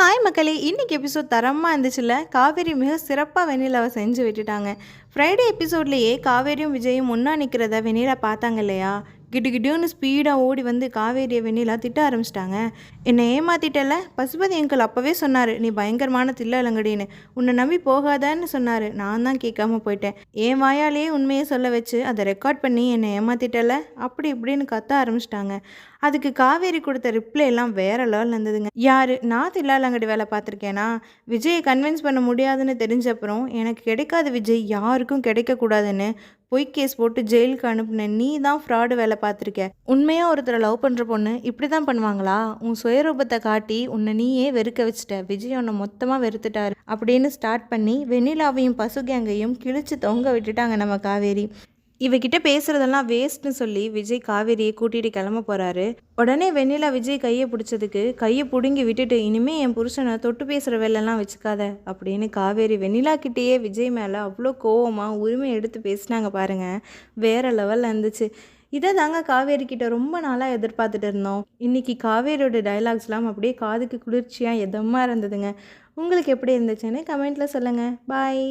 Hi மக்களே. இன்னைக்கு episode தரமாக இருந்துச்சுல்ல? காவேரி மிக சிறப்பாக வெண்ணிலாவை செஞ்சு விட்டுட்டாங்க. ஃப்ரைடே எபிசோட்லேயே காவேரியும் விஜயும் ஒன்றா நிற்கிறத வெண்ணிலா பார்த்தாங்க இல்லையா? கிட்டு கிட்டுன்னு ஸ்பீடாக ஓடி வந்து காவேரியை வெண்ணிலா திட்ட ஆரம்பிச்சிட்டாங்க. என்னை ஏமாத்திட்டல பசுபதி அங்கிள் அப்போவே சொன்னார் நீ பயங்கரமான தில்லலங்கடின்னு. உன்னை நம்பி போகாதான்னு சொன்னார். நான் தான் கேட்காம போயிட்டேன். என் வாயாலேயே உண்மையை சொல்ல வச்சு அதை ரெக்கார்ட் பண்ணி என்னை ஏமாத்திட்டல அப்படி இப்படின்னு கத்த ஆரம்பிச்சிட்டாங்க. அதுக்கு காவேரி கொடுத்த ரிப்ளை எல்லாம் வேற லெவல் இருந்ததுங்க. யார்? நான் தில்லாலங்கடி வேலை பார்த்துருக்கேனா? விஜயை கன்வின்ஸ் பண்ண முடியாதுன்னு தெரிஞ்சப்புறம் எனக்கு கிடைக்காத விஜய் யாருக்கும் கிடைக்கக்கூடாதுன்னு பொய் கேஸ் போட்டு ஜெயிலுக்கு அனுப்புன நீ தான் ஃப்ராடு வேலை பார்த்துருக்க. உண்மையாக ஒருத்தரை லவ் பண்ணுற பொண்ணு இப்படி தான் பண்ணுவாங்களா? உன் சுயரூபத்தை காட்டி உன்னை நீயே வெறுக்க வச்சுட்ட. விஜய் உன்னை மொத்தமாக வெறுத்துட்டாரு. அப்படின்னு ஸ்டார்ட் பண்ணி வெண்ணிலாவையும் பசு கேங்கையும் கிழிச்சு தொங்க விட்டுட்டாங்க நம்ம காவேரி. இவகிட்ட பேசுறதெல்லாம் வேஸ்ட்னு சொல்லி விஜய் காவேரியை கூட்டிட்டு கிளம்ப போறாரு. உடனே வெண்ணிலா விஜய் கையை பிடிச்சதுக்கு கையை பிடுங்கி விட்டுட்டு இனிமே என் புருஷனை தொட்டு பேசுற வேலைலாம் வச்சுக்காத அப்படின்னு காவேரி வெண்ணிலா கிட்டேயே விஜய் மேலே அவ்வளோ கோவமாக உரிமை எடுத்து பேசினாங்க பாருங்க. வேற லெவலில் இருந்துச்சு. இதை தாங்க காவேரி கிட்ட ரொம்ப நாளாக எதிர்பார்த்துட்டு இருந்தோம். இன்னைக்கு காவேரியோட டைலாக்ஸ்லாம் அப்படியே காதுக்கு குளிர்ச்சியாக எதமாக இருந்ததுங்க. உங்களுக்கு எப்படி இருந்துச்சுன்னு கமெண்ட்டில் சொல்லுங்கள் பாய்